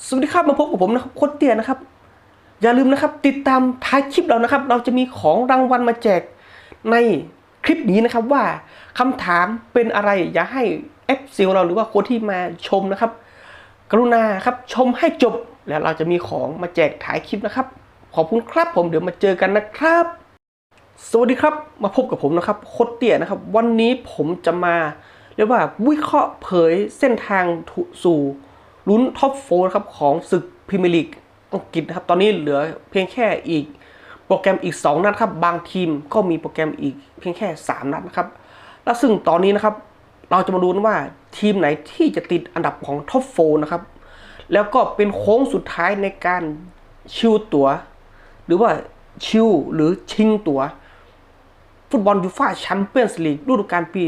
สวัสดีครับมาพบกับผมนะครับโคตรเตียนะครับ อย่าลืมนะครับ ติดตามท้ายคลิปเรานะครับ เราจะมีของรางวัลมาแจกในคลิปนี้นะครับว่าคำถามเป็นอะไร อย่าให้เอฟซีของเราหรือว่าคนที่มาชมนะครับ กรุณาครับชมให้จบแล้วเราจะมีของมาแจกถ่ายคลิปนะครับ ขอบคุณครับผมเดี๋ยวมาเจอกันนะครับ สวัสดีครับมาพบกับผมนะครับโคตรเตี้ยนะครับ วันนี้ผมจะมาเรียกว่าวิเคราะห์เผยเส้นทางสู่ ลุ้นท็อปโฟครับของศึกพรีเมียร์ลีกอังกฤษครับตอนนี้เหลือเพียงแค่อีกโปรแกรมอีก 2 นัดครับบางทีมก็มีโปรแกรมอีกเพียงแค่ 3 นัดนะครับและซึ่งตอนนี้นะครับเราจะมาดูว่าทีมไหนที่จะติดอันดับของท็อปโฟนะครับแล้วก็เป็นโค้งสุดท้ายในการชิวตัวหรือว่าชิวหรือชิงตัวฟุตบอลยูฟ่าแชมเปี้ยนส์ลีกฤดูกาลปี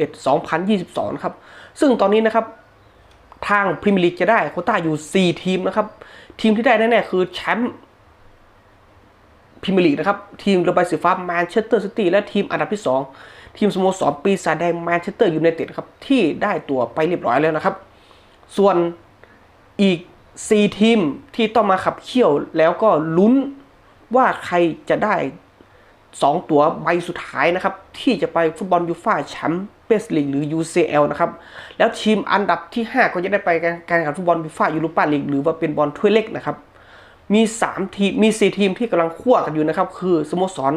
2021-2022 ครับ ซึ่งตอนนี้นะครับ ทางพรีเมียร์ลีกจะได้โคต้าอยู่ 4 ทีมนะครับ ทีมที่ได้แน่ๆคือแชมป์พรีเมียร์ลีกนะครับ ทีมเรือใบสีฟ้าแมนเชสเตอร์ซิตี้และทีมอันดับที่ 2 ทีมสโมสรปีศาจแดงแมนเชสเตอร์ยูไนเต็ดครับ ที่ได้ตัวไปเรียบร้อยแล้วนะครับ ส่วนอีก 4 ทีมที่ต้องมาขับเคี่ยวแล้วก็ลุ้นว่าใครจะได้ 2 ตั๋วใบสุดท้ายนะครับ ที่จะไปฟุตบอลยูฟ่าแชมปี้ ยนส์ลีกหรือ UCL นะครับ แล้วทีมอันดับที่ 5 ก็จะได้ไปการแข่งขันฟุตบอลยูฟ่ายูโรปาลีกหรือว่าเป็นบอลถ้วยเล็กนะครับ มี 3 ทีม มี 4 ทีมที่กำลังคั่วกันอยู่นะครับ คือสโมสร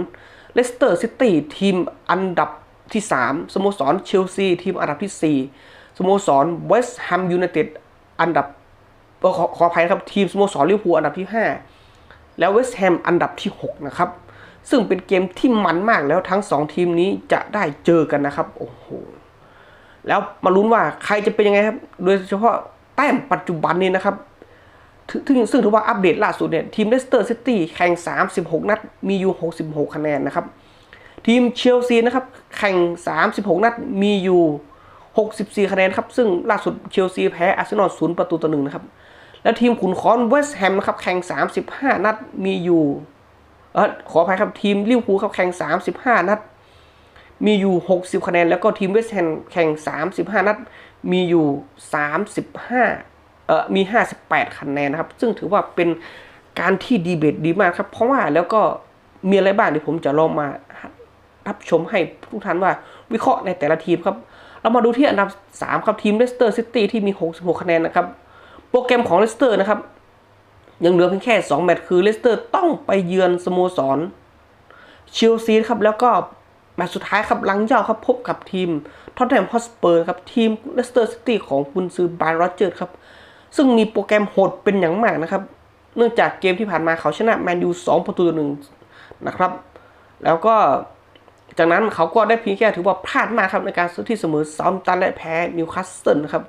เลสเตอร์ซิตี้ทีมอันดับที่ 3 สโมสรเชลซีทีมอันดับที่ 4 สโมสรเวสต์แฮมยูไนเต็ดอันดับขอขออภัยครับทีมสโมสรลิเวอร์พูลอันดับที่ 5 แล้วเวสต์แฮมอันดับที่ 6 นะครับ ซึ่งเป็นเกมที่มันมากแล้วทั้ง 2 ทีมนี้จะได้เจอกันนะครับโอ้โหแล้วมาลุ้นว่าใครจะเป็นยังไงครับ โดยเฉพาะแต้มปัจจุบันนี้นะครับซึ่งซึ่งถือว่าอัปเดตล่าสุดเนี่ยทีมเลสเตอร์ซิตี้แข่ง 36 นัด มีอยู่ 66 คะแนนนะครับ ทีมเชลซีนะครับ แข่ง 36 นัด มีอยู่ 64 คะแนนครับ ซึ่งล่าสุดเชลซีแพ้อาร์เซนอล0ประตูต่อหนึ่งนะครับ แล้วทีมขุนคอนเวสต์แฮมนะครับ แข่ง 35 นัด มีอยู่ เออขออภัยครับทีมลิเวอร์พูลครับแข่ง 35 นัด มีอยู่ 60 คะแนน แล้วก็ทีมเวสต์แฮมแข่ง 35 นัด มีอยู่ 35 เออมี 58 คะแนนนะครับ ซึ่งถือว่าเป็นการที่ดีเบตดีมากครับ เพราะว่าแล้วก็มีอะไรบ้างที่ผมจะลองมารับชมให้ทุกท่านว่าวิเคราะห์ในแต่ละทีมครับ เรามาดูที่อันดับ 3 ครับทีมเลสเตอร์ซิตี้ที่มี 66 คะแนนนะครับ โปรแกรมของเลสเตอร์นะครับ ยังเหลือเพียงแค่ 2 แมตช์คือเลสเตอร์ต้องไปเยือนสโมสรเชลซีครับแล้วก็แมตช์สุดท้ายครับหลังเจ้าครับพบกับทีมท็อตแนมฮอสเปอร์ครับทีมเลสเตอร์ซิตี้ของคุณซือบายโรเจอร์ครับ ซึ่งมีโปรแกรมโหดเป็นอย่างมากนะครับ เนื่องจากเกมที่ผ่านมาเขาชนะแมนยู2ประตูต่อหนึ่งนะครับ แล้วก็จากนั้นเขาก็ได้เพียงแค่ถือว่าพลาดมากครับในการที่เสมอซาตันและแพ้นิวคาสเซิลนะครับ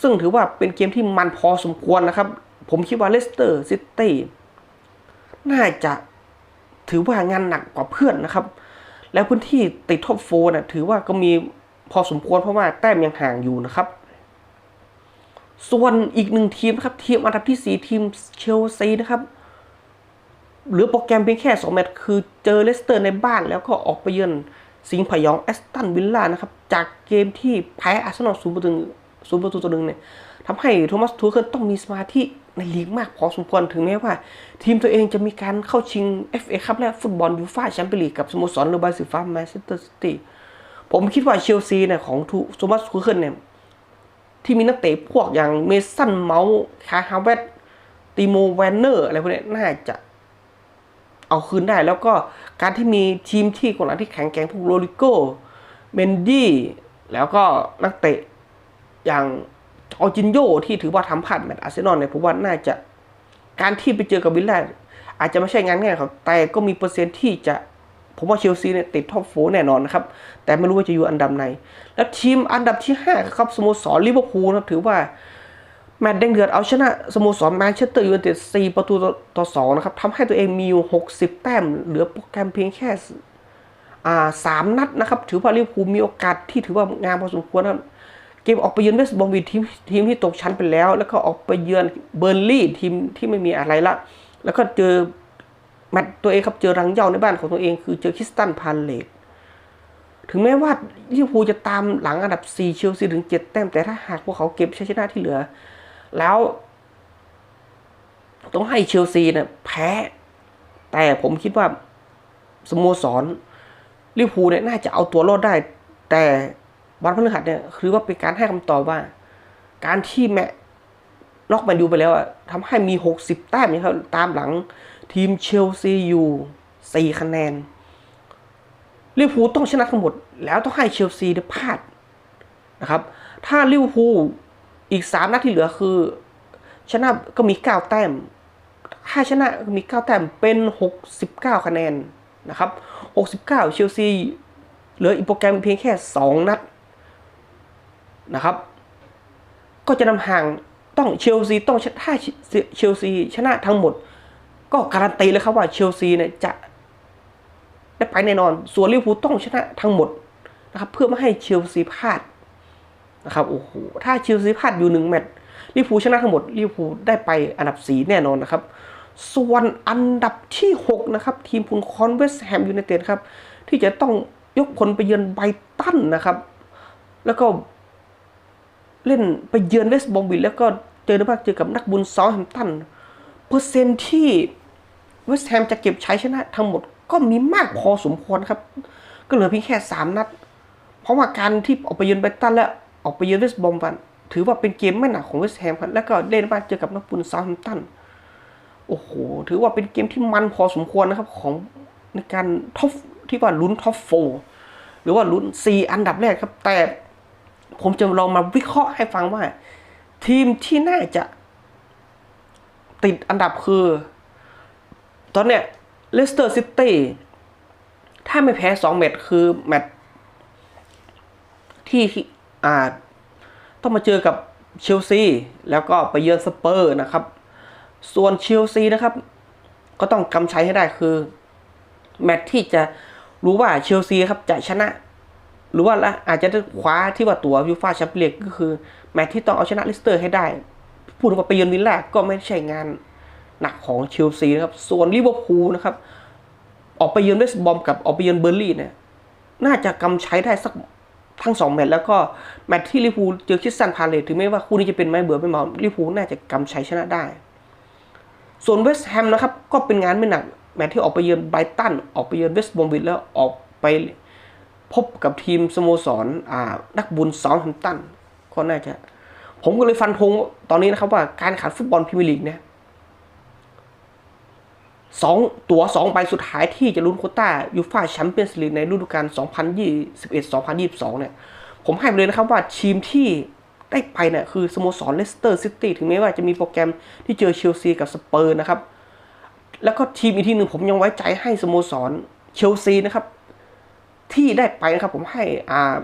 ซึ่งถือว่าเป็นเกมที่มันพอสมควรนะครับ ผมคิดว่าเลสเตอร์ซิตี้น่าจะถือว่างานหนักกว่าเพื่อนนะครับ แล้วพื้นที่ติดท็อปโฟร์นะถือว่าก็มีพอสมควรเพราะว่าแต้มยังห่างอยู่นะครับ ส่วนอีกหนึ่งทีมครับ ทีมอันดับที่ 4 ทีมเชลซีนะครับเหลือโปรแกรมเพียงแค่ 2 แมตช์คือเจอเลสเตอร์ในบ้านแล้วก็ออกไปเยือนสิงห์พยองแอสตันวิลล่านะครับ จากเกมที่แพ้อาร์เซนอลศูนย์ประตูศูนย์ประตูต่อหนึ่งเนี่ย ทำให้โทมัสทูเคิลต้องมีสมาธิในลีกมากพอสมควรถึงแม้ว่า ทีมตัวเองจะมีการเข้าชิง FA คัพและฟุตบอลยูฟ่าแชมเปี้ยนลีกกับสโมสรเรือใบสีฟ้าแมนเชสเตอร์ซิตี้ผมคิดว่าเชลซีเนี่ยของโทมัสทูเคิลเนี่ยที่มีนักเตะพวกอย่างเมสันเมาส์คาฮาเวตติโมแวนเนอร์อะไรพวกนี้น่าจะเอาคืนได้ แล้วก็การที่มีทีมที่กองหลังที่แข็งแกร่งพวกโรลิโก้เมนดี้แล้วก็นักเตะอย่าง จอจินโยที่ถือว่าทำพลาดแมตช์อาร์เซนอลเนี่ยผมว่าน่าจะการที่ไปเจอกับวิลล่าอาจจะไม่ใช่งานง่ายครับ แต่ก็มีเปอร์เซ็นต์ที่จะ ผมว่าเชลซีเนี่ยติดท็อปโฟแน่นอนนะครับ แต่ไม่รู้ว่าจะอยู่อันดับไหน แล้วทีมอันดับที่ 5 ครับสโมสรลิเวอร์พูลนะถือว่า แมตช์แดงเดือดเอาชนะสโมสรแมนเชสเตอร์ยูไนเต็ด4ประตูต่อ2นะครับทำให้ตัวเองมีอยู่60 แต้ม เหลือโปรแกรมเพียงแค่สามนัดนะครับ ถือว่าลิเวอร์พูลมีโอกาสที่ถือว่างามพอสมควรนะครับ เกมออกไปเยือนเวสต์บอมบีทีมทีมที่ตกชั้นไปแล้ว แล้วก็ออกไปเยือนเบอร์ลี่ทีมที่ไม่มีอะไรละ แล้วก็เจอแมตช์ตัวเองครับเจอรังเย้าในบ้านของตัวเอง คือเจอคริสตันพาเลตถึงแม้ว่าลิเวอร์พูลจะตามหลังอันดับ 4 เชลซีถึง 7 แต้มแต่ถ้าหากพวกเขาเก็บชัยชนะที่เหลือ แล้วต้องให้เชลซีเนี่ยแพ้ แต่ผมคิดว่าสโมสรลิเวอร์พูลเนี่ยน่าจะเอาตัวรอดได้ แต่ วันพฤหัสเนี่ยคือว่าเป็นการให้คำตอบว่า การที่แมน็อกแมนยูไปแล้วอะทำให้มี 60 แต้มนะครับตามหลังทีมเชลซีอยู่ 4 คะแนนลิเวอร์พูลต้องชนะทั้งหมด แล้วต้องให้เชลซีได้พลาดนะครับ ถ้าลิเวอร์พูลอีก 3 นัดที่เหลือคือ ชนะก็มี 9 แต้ม ถ้าชนะก็มี 9 แต้มเป็น 69 คะแนนนะครับ 69 เชลซีเหลืออีกโปรแกรมเพียงแค่ 2 นัด นะครับ ก็จะนำห่างต้องเชลซีต้องถ้าเชลซีชนะทั้งหมด ก็การันตีเลยครับว่าเชลซีเนี่ยจะได้ไปแน่นอน ส่วนลิเวอร์พูลต้องชนะทั้งหมดนะครับ เพื่อไม่ให้เชลซีพลาดนะครับโอ้โหถ้าเชลซีพลาดอยู่หนึ่งแมตช์ลิเวอร์พูลชนะทั้งหมดลิเวอร์พูลได้ไปอันดับสีแน่นอนนะครับ ส่วนอันดับที่ 6 นะครับ ทีมพุนคอนเวสแฮมยูไนเต็ดครับ ที่จะต้องยกพลไปเยือนไบตันนะครับ แล้วก็ เล่นไปเยือนเวสต์บอมวิลแล้วก็เจอในภาคเจอกับนักบุญซอแฮมตันเปอร์เซ็นต์ที่เวสต์แฮมจะเก็บใชัยชนะทั้งหมดก็มีมากพอสมควรครับ ก็เหลือเพียงแค่3นัด เพราะว่าการที่ออกไปเยือนไบตันและออกไปเยือนเวสต์บอมวันถือว่าเป็นเกมไม่หนักของเวสต์แฮมครับแล้วก็เล่นบ้านเจอกับนักบุญซอแฮมตันโอ้โห ถือว่าเป็นเกมที่มันพอสมควรนะครับของในการท็อปที่ว่าลุ้นท็อปโฟหรือว่าลุ้น 4 อันดับแรกครับแต่ ผมจะลองมาวิเคราะห์ให้ฟังว่า ทีมที่น่าจะติดอันดับคือ ตอนเนี้ยเลสเตอร์ซิตี้ถ้าไม่แพ้2แมตช์คือแมตช์ที่อ่าต้องมาเจอกับเชลซีแล้วก็ไปเยือนสเปอร์นะครับ ส่วนเชลซีนะครับ ก็ต้องกำชัยให้ได้คือ แมตช์ที่จะรู้ว่าเชลซีครับจะชนะ หรือว่าอาจจะได้คว้าที่ว่าตัวยูฟ่าแชมเปี้ยนลีกก็คือ แมตช์ที่ต้องเอาชนะลิสเตอร์ให้ได้ พูดถึงว่าไปเยือนวิลล่าก็ไม่ใช่งานหนักของเชลซีนะครับ ส่วนลิเวอร์พูลนะครับ ออกไปเยือนเวสต์บอมกับออกไปเยือนเบอร์ลี่เนี่ย น่าจะกำใชัยได้สักทั้งสองแมตช์แล้วก็แมตช์ที่ลิเวอร์พูลเจอคริสตันพาเลตถึงแม้ว่าคู่นี้จะเป็นไม้เบื่อไม่เมาลิเวอร์พูลน่าจะกำใชัยชนะได้ ส่วนเวสต์แฮมนะครับก็เป็นงานไม่หนัก แมตช์ที่ออกไปเยือนไบรตันออกไปเยือนเวสต์บอมวิลแล้วออกไป พบกับทีมสโมสรอ่านักบุญซอลแฮมตันก็น่าจะ ผมก็เลยฟันธงตอนนี้นะครับว่าการขันฟุตบอลพรีเมียร์ลีกเนี่ยสองตัวสองใบสุดท้ายที่จะลุ้นโคต้ายูฟ่าแชมเปี้ยนส์ลีกในฤดูกาล 2021-2022 เนี่ย ผมให้ไปเลยนะครับว่าทีมที่ได้ไปเนี่ยคือสโมสรเลสเตอร์ซิตี้ถึงแม้ว่าจะมีโปรแกรมที่เจอเชลซีกับสเปอร์นะครับ แล้วก็ทีมอีกทีหนึ่งผมยังไว้ใจให้สโมสรเชลซีนะครับ ที่ได้ไปนะครับผมให้อ่า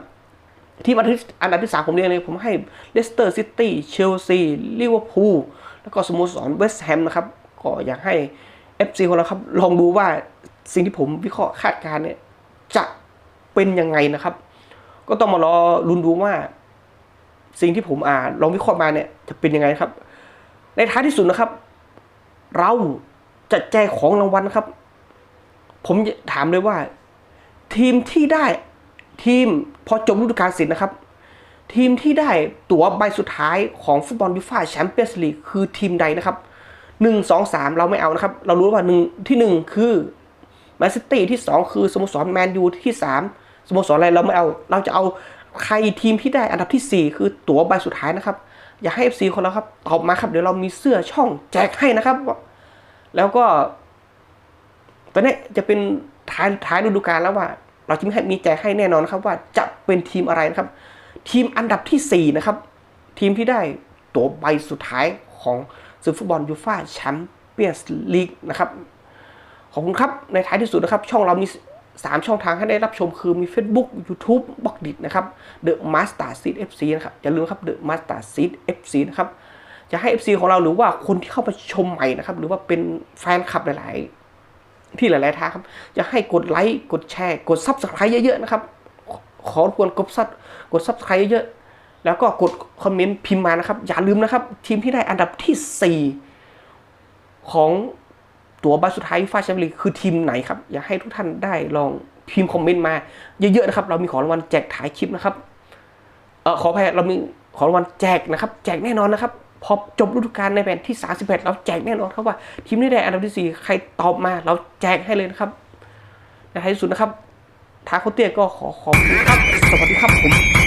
ทีมอันดับที่อันดับที่สามผมเรียกเลยผมให้เลสเตอร์ซิตี้เชลซีลิเวอร์พูลแล้วก็สโมสรเวสต์แฮมนะครับ ก็อยากให้ FC ของเราครับ ลองดูว่าสิ่งที่ผมวิเคราะห์คาดการณ์เนี่ย จะเป็นยังไงนะครับ ก็ต้องมารอลุ้นดูว่า สิ่งที่ผมอ่านลองวิเคราะห์มาเนี่ยจะเป็นยังไงครับ ในท้ายที่สุดนะครับ เราจะแจกของรางวัลนะครับ ผมถามเลยว่า ทีมที่ได้ทีมพอจบฤดูกาลเสร็จนะครับ ทีมที่ได้ตั๋วใบสุดท้ายของฟุตบอลยูฟ่าแชมเปี้ยนส์ลีกคือทีมใดนะครับหนึ่งสองสามเราไม่เอานะครับ เรารู้ว่าหนึ่งที่หนึ่งคือแมนซิตี้ที่สองคือสโมสรแมนยูที่สามสโมสรอะไรเราไม่เอา เราจะเอาใครทีมที่ได้อันดับที่สี่คือตั๋วใบสุดท้ายนะครับ อยากให้ FC คนเราครับตอบมาครับ เดี๋ยวเรามีเสื้อช่องแจกให้นะครับ แล้วก็ ตอนนี้จะเป็น ท้ายท้ายฤดูกาลแล้วว่า เราจะมีให้มีแจให้แน่นอนครับว่าจะเป็นทีมอะไรนะครับ ทีมอันดับที่4นะครับทีมที่ได้ตั๋วใบสุดท้ายของศึกฟุตบอลยูฟ่าแชมเปี้ยนส์ลีกนะครับขอบคุณครับ ในท้ายที่สุดนะครับ ช่องเรามี 3 ช่องทางให้ได้รับชมคือมี Facebook YouTube บล็อกดินะครับ The Master Seed FC นะครับ อย่าลืมครับ The Master Seed FC นะครับ จะให้ FC ของเราหรือว่าคนที่เข้ามาชมใหม่นะครับ หรือว่าเป็นแฟนคลับหลาย ๆ ที่หลาย ๆทางครับ จะให้กดไลค์กดแชร์ กด Subscribe เยอะ ๆ นะครับ ขอรบกวนกดซับกด Subscribe เยอะๆแล้วก็กดคอมเมนต์พิมพ์มานะครับ อย่าลืมนะครับ ทีมที่ได้อันดับที่ 4 ของตัวใบสุดท้ายฟาแชมเปี้ยนลีกคือทีมไหนครับ อยากให้ทุกท่านได้ลองพิมพ์คอมเมนต์มาเยอะ ๆ นะครับ เรามีของรางวัลแจกถ่ายคลิปนะครับเออขออภัยเรามีของรางวัลแจกนะครับ แจกแน่นอนนะครับ พอจบฤดูกาลในแผ่นที่ 31 เราแจกแน่นอนครับว่า ทีมที่ได้อันดับที่ 4 ใครตอบมาเราแจกให้เลยนะครับในท้ายสุดนะครับทาโคเตี้ยก็ขอขอบคุณครับ สวัสดีครับผม